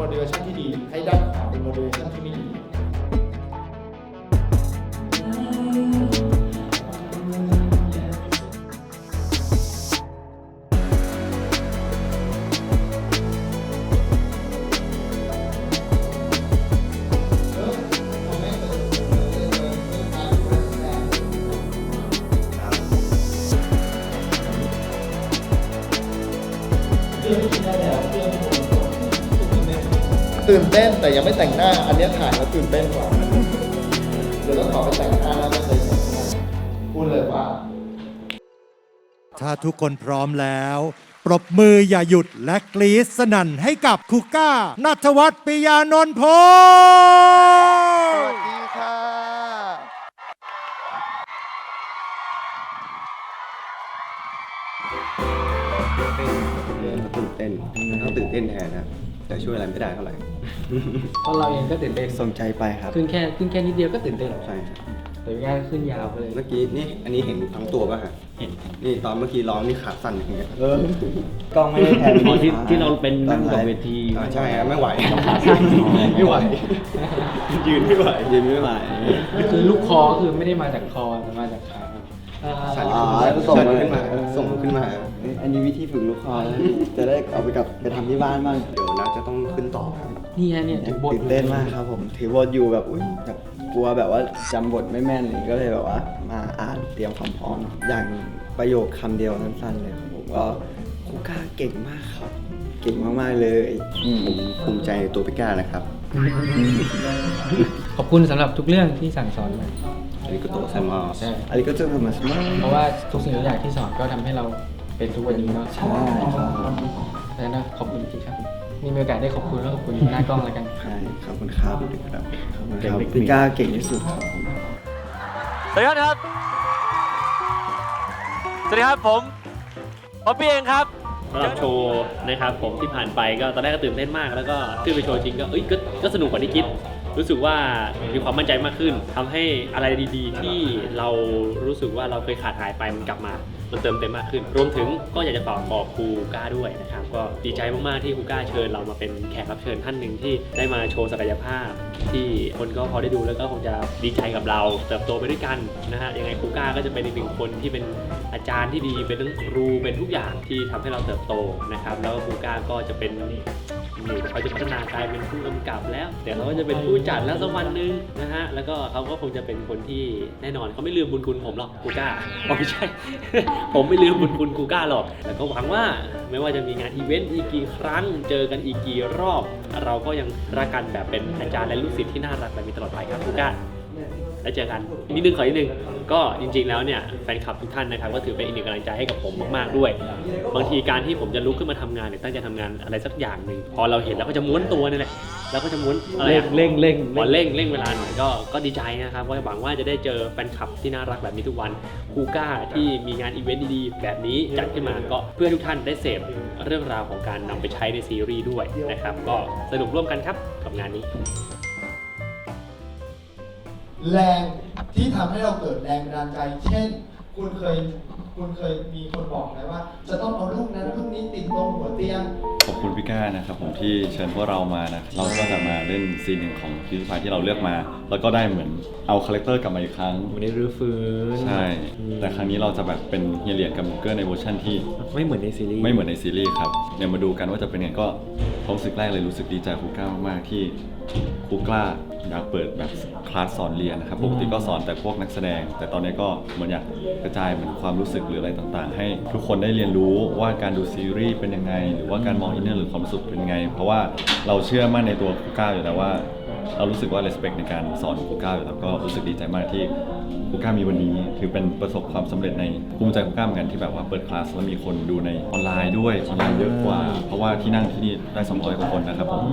motivation ที่ดี ให้ด้านขวาเป็น motivation ที่ไม่ดี ตื่นเต้นแต่ยังไม่แต่งหน้า อันเนี้ยถ่ายแล้วตื่นเต้นกว่าเดี๋ยวต้องขอไปแต่งหน้าแล้วไม่เคยแต่งหน้าพูดเลยว่า ถ้าทุกคนพร้อมแล้ว ปรบมืออย่าหยุดและกรี๊ดสนั่นให้กับคูก้านัทวัฒน์ปิยานนท์พงสศ์วัสดีค่ะ ตื่นเต้นต้องตื่นเต้นแทนนะ แต่ช่วยอะไรไม่ได้เท่าไหร่ เพราะเราเองก็ตื่นเต้นส่งใจไปครับขึ้นแค่ขึ้นแค่นิดเดียวก็ตื่นเต้นใช่ครับแต่ไม่กล้าขึ้นยาวไปเลยเมื่อกี้นี่อันนี้เห็นทั้งตัวป่ะฮะเห็นนี่ตอนเมื่อกี้ร้องนี่ขาสั่นอย่างเงี้ยเออกล้องไม่ได้แทนอ๋อที่ที่เราเป็นนั่งบนเวทีอ่าใช่ฮะไม่ไหวไม่ไหว ยืนไม่ไหวยืนไม่ไหวคือลูกคอก็คือไม่ได้มาจากคอแต่มาจากขาครับสั่นอ๋อส่งส่งมาขึ้นมาส่งขึ้นมา อันนี้วิธีฝึกลูกคอแล้วจะได้เอาไปกลับไปทำที่บ้านบ้างเดี๋ยวนัดจะต้องขึ้นต่อครับ นี่ฮะเนี่ยถึงบทตื่นเต้นมากครับผมถือบทอยู่แบบอุ้ยแบบกลัวแบบว่าจำบทไม่แม่นอะไรอย่างงี้ก็เลยแบบว่า มาอ่านเตรียมความพร้อม อย่างประโยคคำเดียวสั้นๆเลยครับผมก็ครูก้าเก่งมากครับ เก่งมากๆเลยอืมผมภูมิใจในตัวพี่ก้านะครับขอบคุณสำหรับทุกเรื่องที่สั่งสอนมาอันนี้ก็โตไซมอสใช่อันนี้ก็จะมาสมัคเพราะว่าทุกสิ่งทุกอย่างที่สอนก็ทำให้เราเป็นทุกวันนี้เนาะใช่ครับดังนั้นขอบคุณจริงๆครับ มีโอกาสได้ขอบคุณแล้วขอบคุณหน้ากล้องแล้วกัน ใช่ขอบคุณครับครับขอบคุณครับพี่ก้าเก่งที่สุดครับผมสวัสดีครับ สวัสดีครับผมป๊อปปี้เองครับสำหรับโชว์นะครับผมที่ผ่านไปก็ตอนแรกก็ตื่นเต้นมากแล้วก็ขึ้นไปโชว์จริงก็เอ้ยก็ก็สนุกกว่าที่คิด รู้สึกว่ามีความมั่นใจมากขึ้นทำให้อะไรดีๆ ที่เรารู้สึกว่าเราเคยขาดหายไปมันกลับมา มันเติมเต็มมากขึ้น รวมถึงก็อยากจะฝากบอกครูก้าด้วยนะครับ ก็ดีใจมากๆที่ครูก้าเชิญ เรามาเป็นแขกรับเชิญท่านหนึ่งที่ได้มาโชว์ศักยภาพ ที่คนก็พอได้ดูแล้วก็คงจะดีใจกับเรา เติบโตไปด้วยกันนะฮะยังไงครูก้าก็จะเป็นอีกหนึ่งคนที่เป็นอาจารย์ที่ดีเป็นทั้งครูเป็นทุกอย่างที่ทำให้เราเติบโตนะครับ แล้วครูก้าก็จะเป็น เขาจะพัฒนากลายเป็นผู้กำกับแล้วเดี๋ยวเขาก็จะเป็นผู้จัดแล้วสักวันหนึงนะฮะ แล้วก็เขาก็คงจะเป็นคนที่แน่นอนเขาไม่ลืมบุญคุณผมหรอกกูก้าอ๋อไม่ใช่ ผมไม่ลืมบุญคุณกูก้าหรอกแต่ก็หวังว่าไม่ว่าจะมีงานอีเวนต์อีกกี่ครั้ง เจอกันอีกกี่รอบ เราก็ยังรักกันแบบเป็นอาจารย์และลูกศิษย์ที่น่ารักแบบนี้ตลอดไปครับกูก้า แล้วเจอกันอีกนิดนึงขออีกนึงก็จริง ๆ แล้วเนี่ยแฟนคลับทุกท่านนะครับก็ถือเป็นอีกหนึ่งกำลังใจให้กับผมมากๆด้วย บางทีการที่ผมจะลุกขึ้นมาทำงานเนี่ยตั้งใจทำงานอะไรสักอย่างหนึ่งพอเราเห็นแล้วก็จะม้วนตัวนี่แหละแล้วก็จะม้วนอะไรเร่งอะ เร่งเร่งพอเร่งเร่งเวลาหน่อยก็ก็ดีใจนะครับก็หวังว่าจะได้เจอแฟนคลับที่น่ารักแบบนี้ทุกวันคูก้าที่มีงานอีเวนต์ดีๆ แบบนี้จัดขึ้นมาก็เพื่อทุกท่านได้เสพเรื่องราวของการนำไปใช้ในซีรีส์ด้วยนะครับ ก็สนุกร่วมกันครับกับงานนี้ แรงที่ทำให้เราเกิดแรงบันดาลใจ เช่น คุณเคยคุณเคยมีคนบอกไหมว่า จะต้องเอาลูกนั้นลูกนี้ติดตรงหัวเตียง ขอบคุณพี่ก้านะครับผมที่เชิญพวกเรามานะเราก็จะมาเล่นซีนหนึ่งของพิพิธภัณฑ์ที่เราเลือกมา แล้วก็ได้เหมือนเอาคาแรคเตอร์กลับมาอีกครั้งวันนี้รื้อฟื้นใช่แต่ครั้งนี้เราจะแบบเป็นเฮียเหรียญกับมูเกอร์ในเวอร์ชันที่ไม่เหมือนในซีรีส์ไม่เหมือนในซีรีส์ครับเดี๋ยวมาดูกันว่าจะเป็นไงก็ความรู้สึกแรกเลยรู้สึกดีใจครูก้ามากๆที่ ครูกล้าอยากเปิดแบบคลาสสอนเรียนนะครับปกติก็สอนแต่พวกนักแสดง แต่ตอนนี้ก็เหมือนอยากกระจายเหมือนความรู้สึกหรืออะไรต่างๆ ให้ทุกคนได้เรียนรู้ว่าการดูซีรีส์เป็นยังไง หรือว่าการมองอินเนอร์หรือความรู้สึกเป็นยังไง เพราะว่าเราเชื่อมั่นในตัวครูก้าอยู่แล้วว่า เรารู้สึกว่า respect ในการสอนครูก้าอยู่แล้วก็รู้สึกดีใจมากที่ ครูก้ามีวันนี้ ถือเป็นประสบความสำเร็จในภูมิใจครูก้าเหมือนกันที่แบบว่าเปิดคลาสแล้วมีคนดูในออนไลน์ด้วยออนไลน์เยอะกว่า เพราะว่าที่นั่งที่นี่ได้200กว่าคนนะครับผม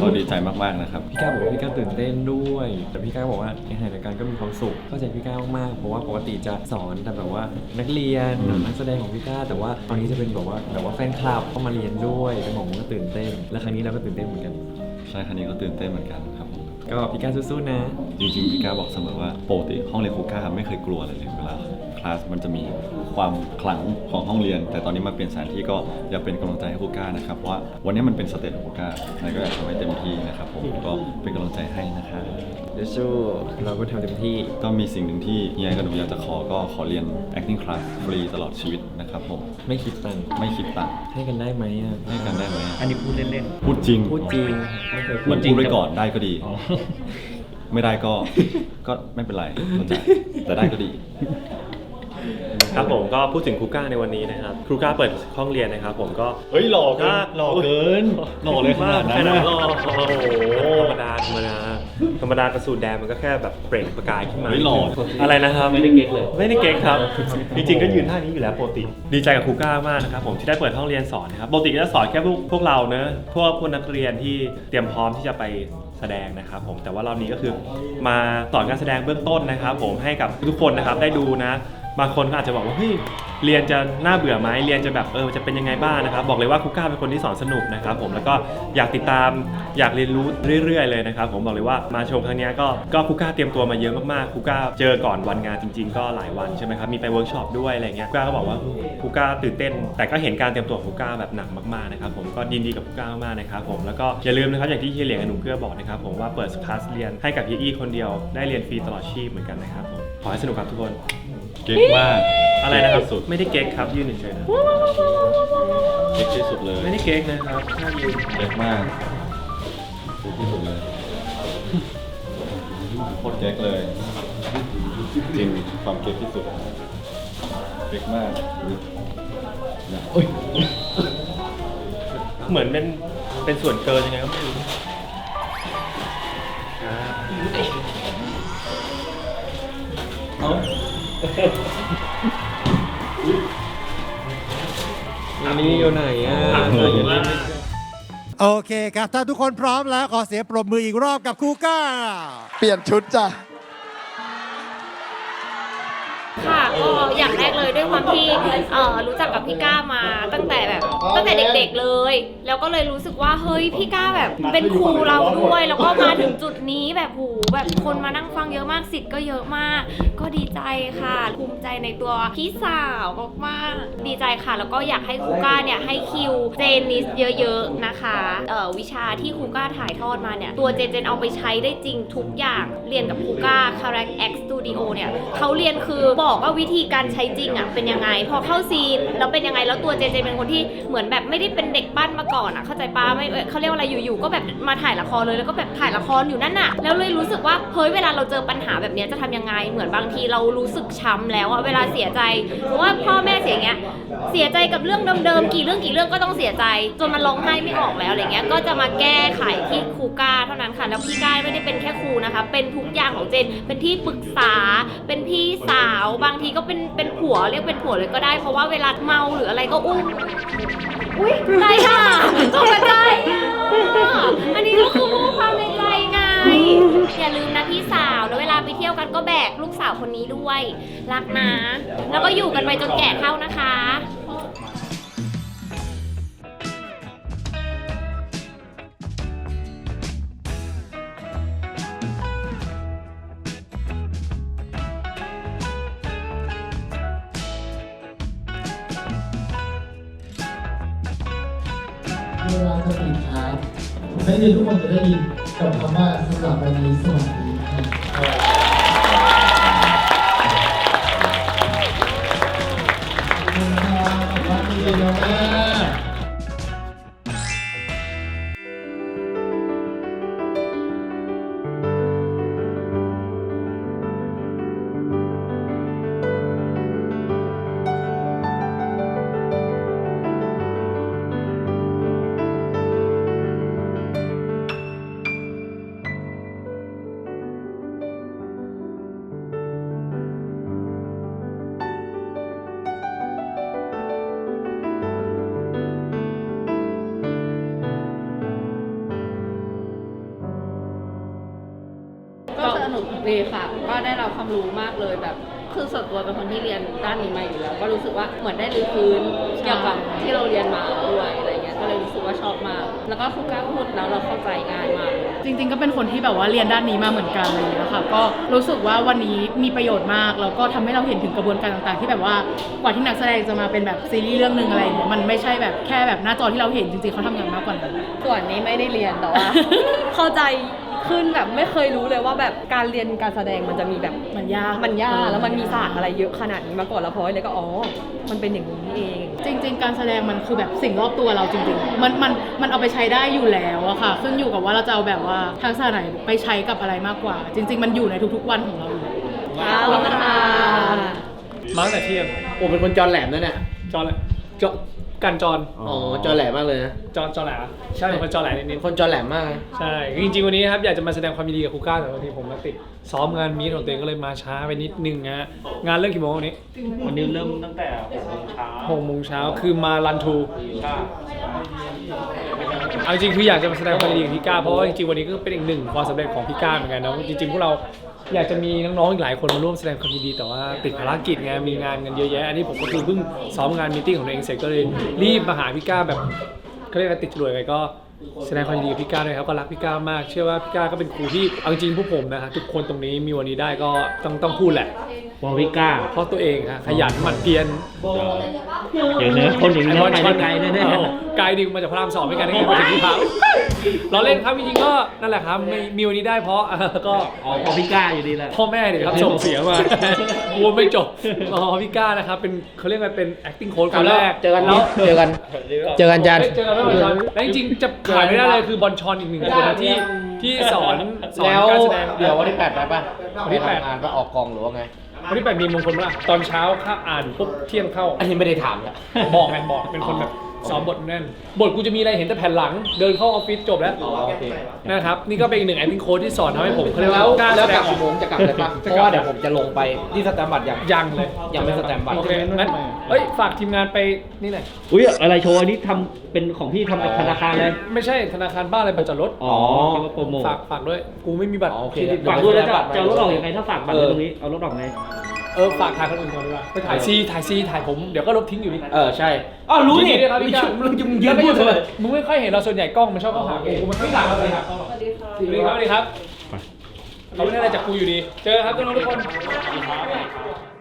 ก็ดีใจมากๆนะครับพี่ก้าวบอกว่าพี่ก้าวตื่นเต้นด้วย แต่พี่ก้าวบอกว่าในขณะเดียวกันก็มีความสุขเข้าใจพี่ก้าวมากๆเพราะว่าปกติจะสอนแต่แบบว่านักเรียนอืมนักแสดงของพี่ก้าวแต่ว่าตอนนี้จะเป็นแบบว่าแบบว่าแฟนคลับเข้ามาเรียนด้วยเป็นผมก็ตื่นเต้น และครั้งนี้เราก็ตื่นเต้นเหมือนกันใช่ครั้งนี้ก็ตื่นเต้นเหมือนกันครับผม ก็พี่ก้าสู้ๆนะ จริงๆพี่ก้าบอกเสมอว่าปกติห้องเรียนครูก้าไม่เคยกลัวอะไรเลยเวลา ลลาสมันจะมีความขลังของห้องเรียน แต่ตอนนี้มาเปลี่ยนสถานที่ก็อยากเป็นกำลังใจให้ครูก้านะครับเพราะว่าวันนี้มันเป็นสเตจของครูก้าแล้วก็อยากทำให้เต็มที่นะครับผมก็เป็นกำลังใจให้นะครับเดชชูเราก็ทำเต็มที่ก็มีสิ่งหนึ่งที่เฮียกับหนูอยากจะขอก็ขอเรียน acting class ฟรีตลอดชีวิตนะครับผมไม่คิดตังค์ไม่คิดตังค์ให้กันได้ไหมอะให้กันได้ไหมอันนี้พูดเล่นพูดจริงพูดจริงไม่เคยพูมัดนจริพูงดไว้ก่อนได้ก็ดีไม่ได้ก็ ก็ไม่เป็นไรเข้าใจแต่ได้ก็ดี ครับผมก็พูดถึงครูก้าในวันนี้นะครับครูก้าเปิดห้องเรียนนะครับ ผมก็เฮ้ยหล่อเกินถ้าหล่อเกินหล่อเลยขนาดนั้นแค่นะหล่อโอ้โหธรรมดาธรรมดาธรรมดากระสูดแดงมันก็แค่แบบเปล่งประกายขึ้นมาเฮ้ยหล่ออะไรนะครับไม่ได้เก๊กเลยไม่ได้เก๊กครับ จริงๆก็ยืนท่านี้อยู่แล้วปกติดีใจกับครูก้ามากนะครับผมที่ได้เปิดห้องเรียนสอนนะครับปกติก็จะสอนแค่พวกพวกเราเนอะพวกพวกนักเรียนที่เตรียมพร้อมที่จะไปแสดงนะครับผมแต่ว่ารอบนี้ก็คือมาสอนการแสดงเบื้องต้นนะครับ ผมให้กับทุกคนนะครับได้ดูนะ บางคนก็อาจจะบอกว่าเฮ้ยเรียนจะน่าเบื่อไหมเรียนจะแบบเออจะเป็นยังไงบ้างนะครับ บอกเลยว่าครูก้าเป็นคนที่สอนสนุกนะครับผมแล้วก็อยากติดตามอยากเรียนรู้เรื่อย ๆ เลยนะครับ ผมบอกเลยว่ามาชมครั้งนี้ก็ก็ครูก้าเตรียมตัวมาเยอะมากๆครูก้าเจอก่อนวันงานจริง ๆ ก็หลายวันใช่ไหมครับมีไปเวิร์กช็อปด้วยอะไรเงี้ยครูก้าก็บอกว่าครูก้าตื่นเต้น แต่ก็เห็นการเตรียมตัวของครูก้าแบบหนักมากๆนะครับผมก็ยินดีกับครูก้ามากๆนะครับผมแล้วก็อย่าลืมนะครับอย่างที่เฮียเหลียงกับหนุ่มเกื้อบอกนะครับผมว่าเปิดคลาสเรียนให้กับเฮียอี้คนเดียวได้เรียนฟรีตลอดชีพเหมือนกันนะครับผมขอให้สนุกครับทุกคน เก๊กมากอะไรนะครับ สุดไม่ได้เก๊กครับยืนเฉยๆนะเก๊กที่สุดเลยไม่ได้เก๊กนะครับแค่ยืนเก๊กมากเก๊กที่สุดเลยโคตรเก๊กเลย จริงความเก๊กที่สุดเก๊กมากโอ้ยเหมือนเป็นเป็นส่วนเกินยังไงก็ไม่รู้อ่า อันนี้อยู่ไหนอะอะเอออย่างนี้โอเคครับ ถ้าทุกคนพร้อมแล้วขอเสียงปรบมืออีกรอบกับครูก้า เปลี่ยนชุดจ้ะ ค่ะก็อย่างแรกเลยด้วยความที่เอ่อรู้จักกับพี่ก้ามาตั้งแต่แบบตั้งแต่เด็กๆเลย แล้วก็เลยรู้สึกว่าเฮ้ยพี่ก้าแบบเป็นครูเราด้วย แล้วก็มาถึงจุดนี้แบบหูแบบคนมานั่งฟังเยอะมากสิทธิ์ก็เยอะมาก ก็ดีใจค่ะภูมิใจในตัวพี่สาวมากๆดีใจค่ะ แล้วก็อยากให้ครูก้าเนี่ยให้คิวเจนนิสเยอะๆนะคะเอ่อวิชาที่ครูก้าถ่ายทอดมาเนี่ยตัวเจนเจนเอาไปใช้ได้จริงทุกอย่างเรียนกับครูก้า Correct X Studio เนี่ยเขาเรียนคือบอกอกว่าวิธีการใช้จริงอะเป็นยังไง พอเข้าซีนแล้วเป็นยังไงแล้วตัวเจเจเป็นคนที่เหมือนแบบไม่ได้เป็นเด็กบ้านมาก่อนอะเข้าใจปะไม่เอ่อเขาเรียกว่าอะไรอยู่ๆก็แบบมาถ่ายละครเลยแล้วก็แบบถ่ายละครอยู่นั่นน่ะแล้วเลยรู้สึกว่าเฮ้ยเวลาเราเจอปัญหาแบบเนี้ยจะทำยังไงเหมือนบางทีเรารู้สึกช้ำแล้วอะเวลาเสียใจเพราะว่าพ่อแม่เสียอย่างเงี้ย เสียใจกับเรื่องเดิมๆกี่เรื่องกี่เรื่องก็ต้องเสียใจ จนมันร้องไห้ไม่ออกแล้วอะไรเงี้ยก็จะมาแก้ไขที่ครูก้าเท่านั้นค่ะ แล้วพี่ก้าไม่ได้เป็นแค่ครูนะคะ เป็นทุกอย่างของเจนเป็นที่ปรึกษา เป็นพี่สาว บางทีก็เป็นเป็นผัวเรียกเป็นผัวเลยก็ได้เพราะว่าเวลาเมาหรืออะไรก็อุ้มอุ้ยได้ค่ะตกใจอันนี้ก็คือพูดความในใจ อย่าลืมนะพี่สาวแล้วเวลาไปเที่ยวกันก็แบกลูกสาวคนนี้ด้วย รักนะ แล้วก็อยู่กันไปจนแก่เท่านะคะเวลาจะปิดท้ายไม่ได้ทุกคนจะได้ยิน กับคำว่าสำหรับวันนี้สวัสดีครับขอบคุณครับขอบคุณดีนะแม่ก็ ดีค่ะ ก็ได้รับความรู้มากเลยแบบคือส่วนตัวเป็นคนที่เรียนด้านนี้มาอยู่แล้ว ก็รู้สึกว่าเหมือนได้รื้อฟื้นเกี่ยวกับที่เราเรียนมาด้วยอะไรเงี้ยก็เลยเลยรู้สึกว่าชอบมาก แล้วก็ครูก้าพูดแล้วเราเข้าใจง่ายมาก จริง ๆ ก็เป็นคนที่แบบว่าเรียนด้านนี้มาเหมือนกันเลยนะคะก็รู้สึกว่าวันนี้มีประโยชน์มากแล้วก็ทำให้เราเห็นถึงกระบวนการต่างๆ ที่แบบว่ากว่าที่นักแสดงจะมาเป็นแบบซีรีส์เรื่องหนึ่งอะไรอย่างเงี้ยมันไม่ใช่แบบแค่แบบหน้าจอที่เราเห็นจริงๆเขาทำงานมากกว่านั้นส่วนนี้ไม่ได้เรียนแต่ว่าเข้าใจขึ้นแบบไม่เคยรู้เลยว่าแบบการเรียนการแสดงมันจะมีแบบมันยากมันยากแล้วมันมีศาสตร์อะไรเยอะขนาดนี้มาก่อนแล้วพอเลยก็อ๋อ มันเป็นอย่างนี้นี่เอง จริง ๆ การแสดงมันคือแบบสิ่งรอบตัวเราจริงๆ มันมันมันเอาไปใช้ได้อยู่แล้วอะค่ะขึ้นอยู่กับว่าเราจะเอาแบบว่าทักษะไหนไปใช้กับอะไรมากกว่า จริง ๆ มันอยู่ในทุกๆวันของเราอยู่แล้วขอบคุณค่ะมาตั้งแต่เที่ยงโอ้เป็นคนจอนแหลมนะเนี่ยจอแหละจอกันจอนอ๋อจอนแหลมมากเลยนะจอนจอแหละใช่เป็นคนจอแหละนิดคนจอนแหลมมากนะๆใช่จริงๆวันนี้นะครับอยากจะมาแสดงความยินดีกับครูก้าแต่วันนี้ผมมาติดซ้อมงานมีตของตัวเองก็เลยมาช้าไปนิดนึงฮะงานเริ่มกี่โมงวันนี้วันนี้เริ่มตั้งแต่หกโมงเช้าหกโมงเช้าคือมารันทู เอาจริงคืออยากจะมาแสดงความยินดีกับพี่ก้าเพราะว่าจริงๆวันนี้ก็เป็นอีกหนึ่งความสำเร็จของพี่ก้าเหมือนกันนะจริงๆพวกเราอยากจะมีน้องๆอีกหลายคนมาร่วมแสดงความยินดีแต่ว่าติดภารกิจไงมีงานกันเยอะแยะอันนี้ผมก็คือเพิ่งซ้อมงานมีติ้งของตัวเองเสร็จก็เลยรีบมาหาพี่ก้าแบบเขาเรียกว่าติดจรวดไงก็แสดงความยินดีกับพี่ก้าด้วยครับก็รักพี่ก้ามาก เชื่อว่าพี่ก้าก็เป็นครูที่เอาจริงๆพวกผมนะฮะทุกคนตรงนี้มีวันนี้ได้ก็ต้องต้องพูดแหละวอวิก้าเพราะตัวเองฮะขยันหมั่นเพียรเดี๋ยวนะคนอย่างนี้ไปได้ไกลแน่ๆ เออ ไกลดิมาจากพระรามสองไม่ไกลได้ไงมาถึงที่พักเราเล่นครับจริงๆก็นั่นแหละครับไม่มีวันนี้ได้เพราะเอ่อก็ อ๋อพอพี่ก้าอยู่ดีแหละ พ่อแม่เนี่ยครับส่งเสียมากลัวไม่จบอ๋อพี่ก้านะครับเป็นเขาเรียกว่าเป็น acting coach คนแรกเจอกันแล้วเจอกัน เจอกันจานเฮ้ยเจอกันไม่บอลชอนแล้วจริงๆจะขายไม่ได้เลยคือบอลชอนอีกหนึ่งคนนะที่ที่สอนสอนแล้วการแสดง เดี๋ยววันที่แปดไปป่ะวันที่แปด ไปทำงานไปออกกองหรือว่าไงวันที่แปดมีมงคลเมื่อไหร่ตอนเช้าข้าอ่านปุ๊บเที่ยงเข้า อันนี้ไม่ได้ถามละ บอกไงบอกเป็นคนแบบซ้อมบทแน่น บทกูจะมีอะไรเห็นแต่แผ่นหลัง เดินเข้าออฟฟิศจบแล้วโอเคนะครับ นี่ก็เป็นอีกหนึ่ง acting coach ที่สอนทำให้ผมเขาเรียกแล้วว่ากล้าแล้แสวดกลังบออกี่กโมงจะกลับเลยป่ะเพราะว่าเดี๋ยวผมจะลงไปที่สแตมป์บัตรยังยังเลยยังไม่สแตมป์บัตร โอเคงั้นเฮ้ยฝากทีมงานไปนี่หน่อยอุ้ยอะไรโชว์อันนี้ทำเป็นของพี่ทำกับธนาคารเลย ไม่ใช่ธนาคารบ้านอะไรบัตรจอดรถอ๋อคิดว่าโปรโมท ฝากฝากด้วย กูไม่มีบัตรอ๋อโอเค เครดิตฝากด้วยแล้วจะจะเอารถออกยังไงถ้าฝากบัตรไว้ตรงนี้ เอารถออกไง เออฝากถ่ายคนอื่นก่อนดีกว่าไปถ่ายซีถ่ายซีถ่ายผมเดี๋ยวก็ลบทิ้งอยู่นี่เออใช่อ๋อรู้นี่ยิดีด้วยครับพี่ก้ามึงมึงยืนพูดเลยมึงไม่ค่อยเห็นเราส่วนใหญ่กล้องมันชอบเข้าหากูกูมันไม่หลังเลยครับสวัสดีค่ะสวัสดีครับสวัสดีครับเขาไม่ได้อะไรจากกูอยู่ดี เจอกันครับน้องๆทุกคน